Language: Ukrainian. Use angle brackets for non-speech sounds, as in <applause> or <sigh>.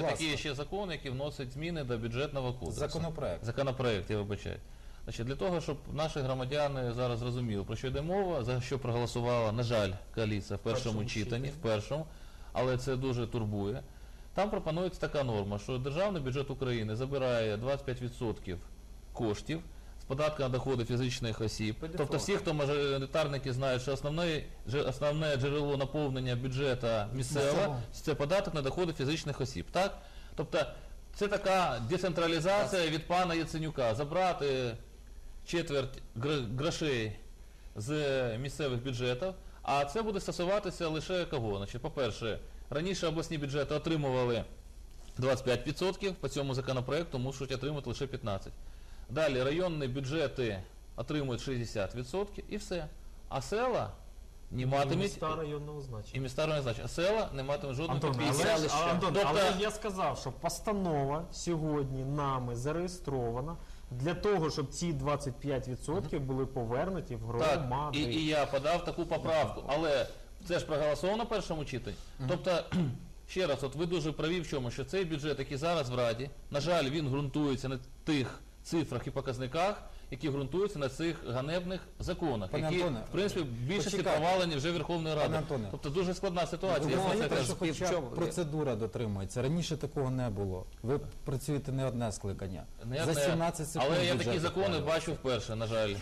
є такі ще закон, який вносить зміни до бюджетного кодексу. Законопроект. Законопроект, я вибачаю. Значить, для того, щоб наші громадяни зараз зрозуміли, про що йде мова, за що проголосувала, на жаль, коаліція в першому, першому читанні, читанні. в першому, але це дуже турбує. Там пропонується така норма, що державний бюджет України забирає 25% коштів з податку на доходи фізичних осіб. Тобто всі, хто мажоритарники знають, що основне, основне джерело наповнення бюджету місцевого це податок на доходи фізичних осіб. Так? Тобто це така децентралізація від пана Яценюка. Забрати четверть грошей з місцевих бюджетів, а це буде стосуватися лише кого? Значить, по-перше, раніше обласні бюджети отримували 25%, по цьому законопроекту мусять отримати лише 15%. Далі районні бюджети отримують 60% і все. А села не матимуть Міста районного значення. і міста районних значень. А села не матимуть жодної Антон, копійки. але, ж- а, Антон, Тобто- але я сказав, що постанова сьогодні нами зареєстрована для того, щоб ці 25% були повернуті в Так, громади. і, і я подав таку поправку, але це ж проголосовано на першому читанні. Тобто, <clears throat> ще раз, от ви дуже праві в чому, що цей бюджет, який зараз в Раді, на жаль, він ґрунтується на тих цифрах і показниках, які ґрунтуються на цих ганебних законах, Пане які, Антоне, в принципі, в більшості почекайте. провалені вже Верховною Радою. Антоне. Тобто дуже складна ситуація. Ви я кажу. що хоча чому? б процедура дотримується. Раніше такого не було. Ви працюєте не одне скликання. Не За одне. 17 секунд Але я бюджет такі закони ухвалювали. бачу вперше, на жаль.